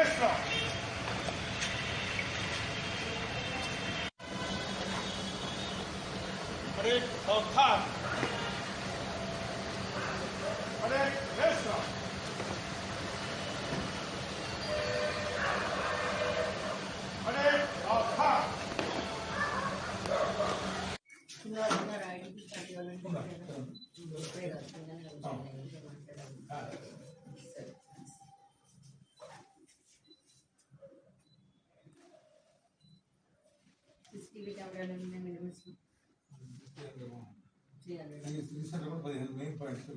Islam. Break or time. Break Islam. CCTV కెమెరాలు ఉన్నాయి minimums three hundred రీసెంట్గా కూడా పదిహేను మెయిన్ పాయింట్స్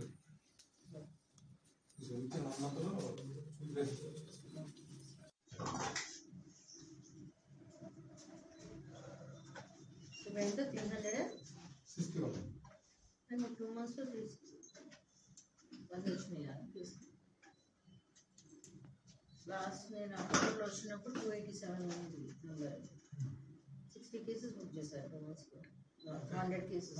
ఇచ్చిన ఉన్నంతలో ఇప్పుడు ఎంత త్రీ హండ్రెడ్ సిక్స్టీ వన్ నేను టూ మంత్స్లో తీసు వంద వచ్చినాయా లాస్ట్ నేను అక్టోబర్లో వచ్చినప్పుడు టూ ఎయిటీ సెవెన్ ఉంది నెంబర్ సిక్స్టీ కేసెస్ బుక్ చేశారు హండ్రెడ్ కేసెస్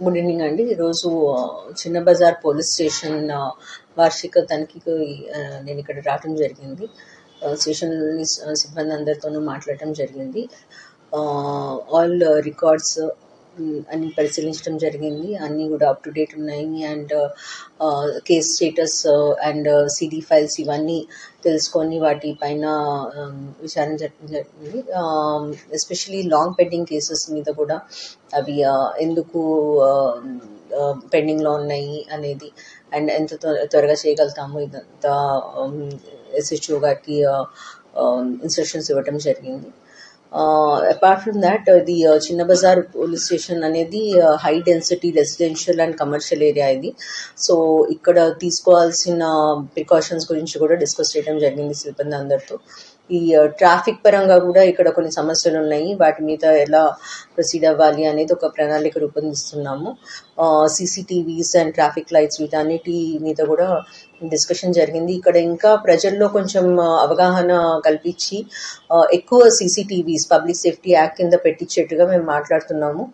గుడ్ ఈవినింగ్ అండి ఈరోజు చిన్న బజార్ పోలీస్ స్టేషన్ వార్షిక తనిఖీకి నేను ఇక్కడ రావడం జరిగింది. స్టేషన్లోని సిబ్బంది అందరితోనూ మాట్లాడటం జరిగింది. ఆల్ రికార్డ్స్ uh, uh, అన్ని పరిశీలించడం జరిగింది. అన్నీ కూడా అప్ టు డేట్ ఉన్నాయి. And case status and CD files ఇవన్నీ తెలుసుకొని వాటి పైన um, విచారణ జరిగింది. ఎస్పెషలీ లాంగ్ పెండింగ్ కేసెస్ మీద కూడా అవి uh, ఎందుకు um, పెండింగ్లో ఉన్నాయి అనేది అండ్ ఎంత త్వరగా చేయగలుగుతాము ఇదంతా um, ఎస్హెచ్ఓ గారికి ఇన్స్ట్రక్షన్స్ ఇవ్వడం జరిగింది. అపార్ట్ ఫ్రమ్ దాట్ ఇది చిన్న బజార్ పోలీస్ స్టేషన్ అనేది high density residential and commercial area ఇది. సో ఇక్కడ తీసుకోవాల్సిన ప్రికాషన్స్ గురించి కూడా డిస్కస్ చేయడం జరిగింది సిబ్బంది అందరితో. ఈ ట్రాఫిక్ పరంగా కూడా ఇక్కడ కొన్ని సమస్యలు ఉన్నాయి. వాటి మీద ఎలా ప్రొసీడ్ అవ్వాలి అనేది ఒక ప్రణాళిక రూపొందిస్తున్నాము. సీసీటీవీస్ అండ్ ట్రాఫిక్ లైట్స్ వీటన్నిటి మీద కూడా డిస్కషన్ జరిగింది. ఇక్కడ ఇంకా ప్రజల్లో కొంచెం అవగాహన కల్పించి ఎక్కువ సీసీటీవీస్ పబ్లిక్ సేఫ్టీ యాక్ట్ కింద పెట్టించేట్టుగా మేము మాట్లాడుతున్నాము.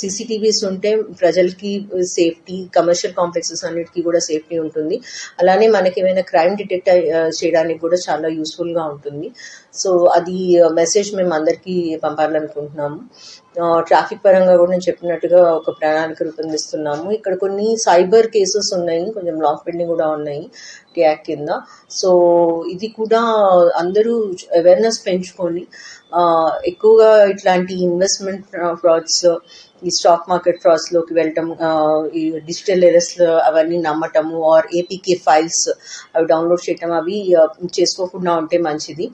సీసీటీవీస్ ఉంటే ప్రజలకి సేఫ్టీ కమర్షియల్ కాంప్లెక్సెస్ అన్నిటికీ కూడా సేఫ్టీ ఉంటుంది. అలానే మనకి ఏమైనా క్రైమ్ డిటెక్ట్ చేయడానికి కూడా చాలా యూస్ఫుల్గా ఉంటుంది. సో అది మెసేజ్ మేము అందరికీ పంపాలనుకుంటున్నాము. ట్రాఫిక్ పరంగా కూడా నేను చెప్పినట్టుగా ఒక ప్రణాళిక రూపొందిస్తున్నాము. ఇక్కడ కొన్ని సైబర్ కేసెస్ ఉన్నాయి కొంచెం లాక్ పెండింగ్ కూడా ఉన్నాయి ట్యాక్ కింద. సో ఇది కూడా అందరూ అవేర్నెస్ పెంచుకొని ఎక్కువగా ఇట్లాంటి ఇన్వెస్ట్మెంట్ ఫ్రాడ్స్ ఈ స్టాక్ మార్కెట్ ఫ్రాడ్స్లోకి వెళ్ళటం ఈ డిజిటల్ ఎరెస్ అవన్నీ నమ్మటము ఆర్ ఏపీకే ఫైల్స్ అవి డౌన్లోడ్ చేయటం అవి చేసుకోకుండా ఉంటే మంచిది.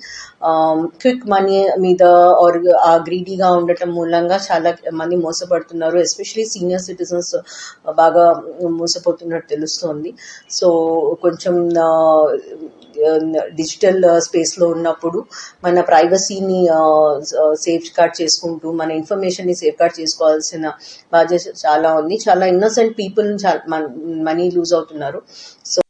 క్విక్ మనీ మీద ఆర్ ఆ గ్రీడీగా ఉండటం మూలంగా చాలా మంది మోసపడుతున్నారు. ఎస్పెషలీ సీనియర్ సిటిజన్స్ బాగా మోసపోతున్నట్టు తెలుస్తోంది. సో కొంచెం డిజిటల్ స్పేస్లో ఉన్నప్పుడు మన ప్రైవసీని సేఫ్ గార్డ్ చేసుకుంటూ మన ఇన్ఫర్మేషన్ని సేఫ్ గార్డ్ చేసుకోవాల్సి చేసుకోవాల్సిన బాధ్యత చాలా ఉంది. చాలా ఇన్నోసెంట్ పీపుల్ మనీ లూజ్ అవుతున్నారు. సో